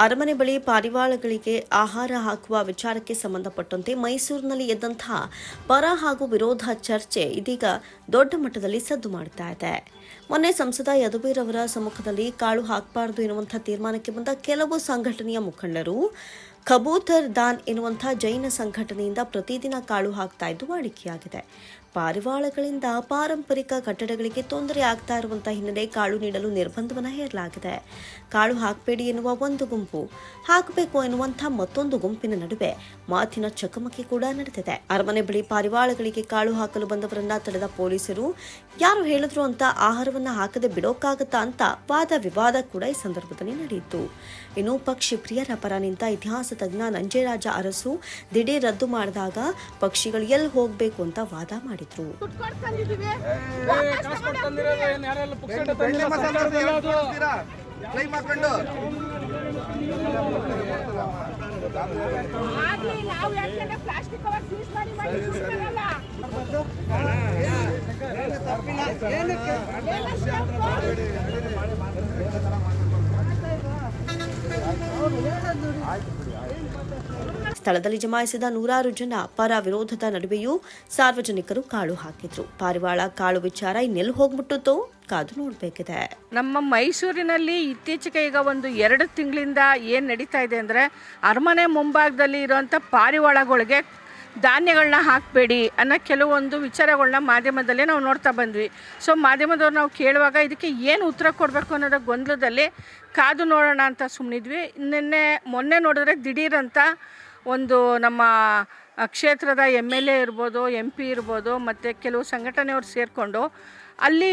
ಅರಮನೆ ಬಳಿ ಪಾರಿವಾಳಗಳಿಗೆ ಆಹಾರ ಹಾಕುವ ವಿಚಾರಕ್ಕೆ ಸಂಬಂಧಪಟ್ಟಂತೆ ಮೈಸೂರಿನಲ್ಲಿ ಎದ್ದಂತಹ ಪರ ಹಾಗೂ ವಿರೋಧ ಚರ್ಚೆ ಇದೀಗ ದೊಡ್ಡ ಮಟ್ಟದಲ್ಲಿ ಸದ್ದು ಮಾಡುತ್ತಾ ಇದೆ. ಮೊನ್ನೆ ಸಂಸದ ಯದುವೀರ್ ಅವರ ಸಮ್ಮುಖದಲ್ಲಿ ಕಾಳು ಹಾಕಬಾರದು ಎನ್ನುವಂತಹ ತೀರ್ಮಾನಕ್ಕೆ ಬಂದ ಕೆಲವು ಸಂಘಟನೆಯ ಮುಖಂಡರು ಕಬೂತರ್ ದಾನ್ ಎನ್ನುವಂಥ ಜೈನ ಸಂಘಟನೆಯಿಂದ ಪ್ರತಿದಿನ ಕಾಳು ಹಾಕ್ತಾ ಇದ್ದು ವಾಡಿಕೆಯಾಗಿದೆ. ಪಾರಿವಾಳಗಳಿಂದ ಪಾರಂಪರಿಕ ಕಟ್ಟಡಗಳಿಗೆ ತೊಂದರೆ ಆಗ್ತಾ ಇರುವಂತಹ ಹಿನ್ನೆಲೆ ಕಾಳು ನೀಡಲು ನಿರ್ಬಂಧವನ್ನು ಹೇರಲಾಗಿದೆ. ಕಾಳು ಹಾಕಬೇಡಿ ಎನ್ನುವ ಒಂದು ಗುಂಪು, ಹಾಕಬೇಕು ಎನ್ನುವಂಥ ಮತ್ತೊಂದು ಗುಂಪಿನ ನಡುವೆ ಮಾತಿನ ಚಕಮಕಿ ಕೂಡ ನಡೆದಿದೆ. ಅರಮನೆ ಬಳಿ ಪಾರಿವಾಳಗಳಿಗೆ ಕಾಳು ಹಾಕಲು ಬಂದವರನ್ನ ತಡೆದ ಪೊಲೀಸರು, ಯಾರು ಹೇಳಿದ್ರು ಅಂತ ಆಹಾರವನ್ನ ಹಾಕದೆ ಬಿಡೋಕ್ಕಾಗತ್ತಾ ಅಂತ ವಾದ ವಿವಾದ ಕೂಡ ಈ ಸಂದರ್ಭದಲ್ಲಿ ನಡೆಯಿತು. ಇನ್ನು ಪಕ್ಷಿ ಪ್ರಿಯರ ಪರ ನಿಂತ ಇತಿಹಾಸ ತಜ್ಞ ನಂಜೇರಾಜ ಅರಸು ದಿಢೀರ್ ರದ್ದು ಮಾಡಿದಾಗ ಪಕ್ಷಿಗಳು ಎಲ್ಲಿ ಹೋಗ್ಬೇಕು ಅಂತ ವಾದ ಮಾಡಿದ್ರು. ದುಡ್ಡು ಸ್ಥಳದಲ್ಲಿ ಜಮಾಯಿಸಿದ ನೂರಾರು ಜನ ಪರ ವಿರೋಧದ ನಡುವೆಯೂ ಸಾರ್ವಜನಿಕರು ಕಾಳು ಹಾಕಿದ್ರು. ಪಾರಿವಾಳ ಕಾಳು ವಿಚಾರ ಇನ್ನೆಲ್ಲಿ ಹೋಗ್ಬಿಟ್ಟಿತ್ತು ಕಾದು ನೋಡಬೇಕಿದೆ. ನಮ್ಮ ಮೈಸೂರಿನಲ್ಲಿ ಇತ್ತೀಚೆಗೆ ಈಗ ಒಂದು ಎರಡು ತಿಂಗಳಿಂದ ಏನು ನಡೀತಾ ಇದೆ ಅಂದರೆ ಅರಮನೆ ಮುಂಭಾಗದಲ್ಲಿ ಇರುವಂಥ ಪಾರಿವಾಳಗಳಿಗೆ ಧಾನ್ಯಗಳನ್ನ ಹಾಕಬೇಡಿ ಅನ್ನೋ ಕೆಲವೊಂದು ವಿಚಾರಗಳನ್ನ ಮಾಧ್ಯಮದಲ್ಲಿ ನಾವು ನೋಡ್ತಾ ಬಂದ್ವಿ. ಸೊ ಮಾಧ್ಯಮದವ್ರು ನಾವು ಕೇಳುವಾಗ ಇದಕ್ಕೆ ಏನು ಉತ್ತರ ಕೊಡಬೇಕು ಅನ್ನೋದ ಗೊಂದಲದಲ್ಲಿ ಕಾದು ನೋಡೋಣ ಅಂತ ಸುಮ್ಮನಿದ್ವಿ ನಿನ್ನೆ ಮೊನ್ನೆ ನೋಡಿದ್ರೆ ದಿಢೀರಂತ ಒಂದು ನಮ್ಮ ಕ್ಷೇತ್ರದ ಎಂ ಎಲ್ ಎ ಇರ್ಬೋದು ಎಂ ಪಿ ಇರ್ಬೋದು ಮತ್ತು ಕೆಲವು ಸಂಘಟನೆಯವ್ರು ಸೇರಿಕೊಂಡು ಅಲ್ಲಿ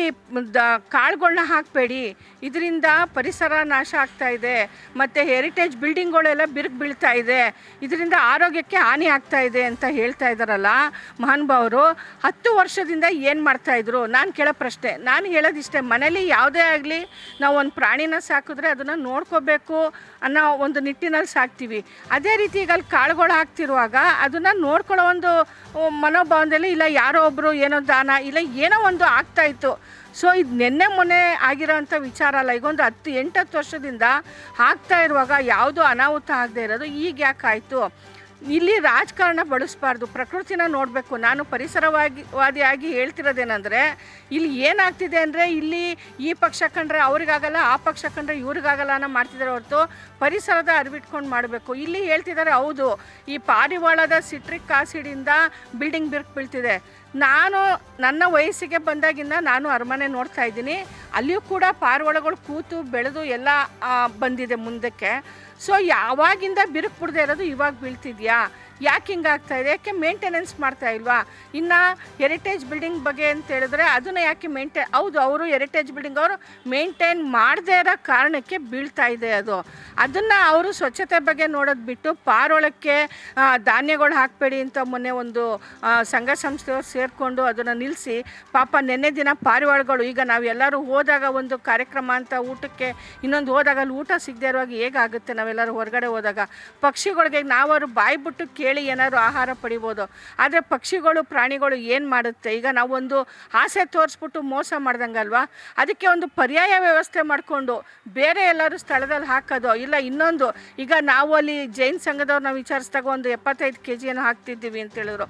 ದ ಕಾಳುಗಳನ್ನ ಹಾಕಬೇಡಿ. ಇದರಿಂದ ಪರಿಸರ ನಾಶ ಆಗ್ತಾ ಇದೆ. ಮತ್ತು ಹೆರಿಟೇಜ್ ಬಿಲ್ಡಿಂಗ್ಗಳೆಲ್ಲ ಬಿರುಕು ಬೀಳ್ತಾ ಇದೆ. ಇದರಿಂದ ಆರೋಗ್ಯಕ್ಕೆ ಹಾನಿ ಆಗ್ತಾ ಇದೆ ಅಂತ ಹೇಳ್ತಾ ಇದ್ದಾರಲ್ಲ ಮಹಾನುಭಾವರು ಹತ್ತು ವರ್ಷದಿಂದ ಏನು ಮಾಡ್ತಾಯಿದ್ರು ನಾನು ಕೇಳೋ ಪ್ರಶ್ನೆ. ನಾನು ಹೇಳೋದಿಷ್ಟೇ, ಮನೇಲಿ ಯಾವುದೇ ಆಗಲಿ ನಾವು ಒಂದು ಪ್ರಾಣಿನ ಸಾಕಿದ್ರೆ ಅದನ್ನು ನೋಡ್ಕೋಬೇಕು ಅನ್ನೋ ಒಂದು ನಿಟ್ಟಿನಲ್ಲಿ ಸಾಕ್ತೀವಿ. ಅದೇ ರೀತಿ ಈಗ ಅಲ್ಲಿ ಕಾಳುಗಳು ಹಾಕ್ತಿರುವಾಗ ಅದನ್ನು ನೋಡ್ಕೊಳ್ಳೋ ಒಂದು ಮನೋಭಾವದಲ್ಲಿ ಇಲ್ಲ ಯಾರೋ ಒಬ್ಬರು ಏನೋ ದಾನ, ಇಲ್ಲ ಏನೋ ಒಂದು ಆಗ್ತಾ ಇತ್ತು ಸೊ ಇದು ನಿನ್ನೆ ಮೊನ್ನೆ ಆಗಿರೋಂಥ ವಿಚಾರ ಅಲ್ಲ ಈಗ ಒಂದು ಹತ್ತು, ಎಂಟತ್ತು ವರ್ಷದಿಂದ ಆಗ್ತಾ ಇರುವಾಗ ಯಾವುದು ಅನಾಹುತ ಆಗದೆ ಇರೋದು, ಈಗ ಯಾಕೆ ಆಯಿತು ಇಲ್ಲಿ ರಾಜಕಾರಣ ಬಳಸಬಾರ್ದು. ಪ್ರಕೃತಿನ ನೋಡಬೇಕು. ನಾನು ಪರಿಸರವಾಗಿ ವಾದಿಯಾಗಿ ಹೇಳ್ತಿರೋದೇನೆಂದರೆ, ಇಲ್ಲಿ ಏನಾಗ್ತಿದೆ ಅಂದರೆ, ಇಲ್ಲಿ ಈ ಪಕ್ಷ ಕಂಡ್ರೆ ಅವ್ರಿಗಾಗಲ್ಲ, ಆ ಪಕ್ಷ ಕಂಡ್ರೆ ಇವ್ರಿಗಾಗಲ್ಲ ಅನ್ನೋ ಮಾಡ್ತಿದ್ದಾರೆ ಹೊರತು ಪರಿಸರದ ಅರಿವಿಟ್ಕೊಂಡು ಮಾಡಬೇಕು. ಇಲ್ಲಿ ಹೇಳ್ತಿದ್ದಾರೆ ಹೌದು, ಈ ಪಾರಿವಾಳದ ಸಿಟ್ರಿಕ್ ಆಸಿಡಿಂದ ಬಿಲ್ಡಿಂಗ್ ಬಿರ್ಕ್ ಬೀಳ್ತಿದೆ. ನಾನು ನನ್ನ ವಯಸ್ಸಿಗೆ ಬಂದಾಗಿಂದ ನಾನು ಅರಮನೆ ನೋಡ್ತಾ ಇದ್ದೀನಿ. ಅಲ್ಲಿಯೂ ಕೂಡ ಪಾರಿವಾಳಗಳು ಕೂತು ಬೆಳೆದು ಎಲ್ಲ ಬಂದಿದೆ ಮುಂದಕ್ಕೆ. ಸೊ ಯಾವಾಗಿಂದ ಬಿರುಕು ಬಿಡದೆ ಇರೋದು ಇವಾಗ ಬೀಳ್ತಿದ್ಯಾ? ಯಾಕೆ ಹಿಂಗಾಗ್ತಾ ಇದೆ? ಯಾಕೆ ಮೇಂಟೆನೆನ್ಸ್ ಮಾಡ್ತಾ ಇಲ್ವಾ? ಇನ್ನು ಹೆರಿಟೇಜ್ ಬಿಲ್ಡಿಂಗ್ ಬಗ್ಗೆ ಅಂತ ಹೇಳಿದ್ರೆ ಅದನ್ನು ಯಾಕೆ ಮೇಂಟೈನ್ ಹೌದು, ಅವರು ಹೆರಿಟೇಜ್ ಬಿಲ್ಡಿಂಗ್ ಅವರು ಮೇಂಟೈನ್ ಮಾಡದೇ ಇರೋ ಕಾರಣಕ್ಕೆ ಬೀಳ್ತಾ ಇದೆ ಅದು. ಅದನ್ನು ಅವರು ಸ್ವಚ್ಛತೆ ಬಗ್ಗೆ ನೋಡೋದು ಬಿಟ್ಟು ಪಾರೊಳಕ್ಕೆ ಧಾನ್ಯಗಳು ಹಾಕಬೇಡಿ ಅಂತ ಮೊನ್ನೆ ಒಂದು ಸಂಘ ಸಂಸ್ಥೆಯವರು ಸೇರಿಕೊಂಡು ಅದನ್ನು ನಿಲ್ಲಿಸಿ ಪಾಪ ನೆನ್ನೆ ದಿನ ಪಾರಿವಾಳಗಳು, ಈಗ ನಾವೆಲ್ಲರೂ ಹೋದಾಗ ಒಂದು ಕಾರ್ಯಕ್ರಮ ಅಂತ ಊಟಕ್ಕೆ ಇನ್ನೊಂದು ಹೋದಾಗ ಅಲ್ಲಿ ಊಟ ಸಿಗದೆ ಇರುವಾಗ ಹೇಗಾಗುತ್ತೆ ನಾವೆಲ್ಲರೂ ಹೊರಗಡೆ ಹೋದಾಗ? ಪಕ್ಷಿಗಳಿಗೆ ನಾವರು ಬಾಯಿ ಬಿಟ್ಟು ಕೇಳಿ ಏನಾದ್ರು ಆಹಾರ ಪಡಿಬೋದು. ಆದರೆ ಪಕ್ಷಿಗಳು, ಪ್ರಾಣಿಗಳು ಏನು ಮಾಡುತ್ತೆ? ಈಗ ನಾವೊಂದು ಆಸೆ ತೋರಿಸ್ಬಿಟ್ಟು ಮೋಸ ಮಾಡ್ದಂಗಲ್ವಾ? ಅದಕ್ಕೆ ಒಂದು ಪರ್ಯಾಯ ವ್ಯವಸ್ಥೆ ಮಾಡಿಕೊಂಡು ಬೇರೆ ಎಲ್ಲರೂ ಸ್ಥಳದಲ್ಲಿ ಹಾಕೋದು. ಇಲ್ಲ, ಇನ್ನೊಂದು. ಈಗ ನಾವು ಅಲ್ಲಿ ಜೈನ್ ನಾವು ವಿಚಾರಿಸಿದಾಗ ಒಂದು ಎಪ್ಪತ್ತೈದು ಕೆ ಜಿಯನ್ನು ಹಾಕ್ತಿದ್ದೀವಿ ಅಂತ ಹೇಳಿದ್ರು.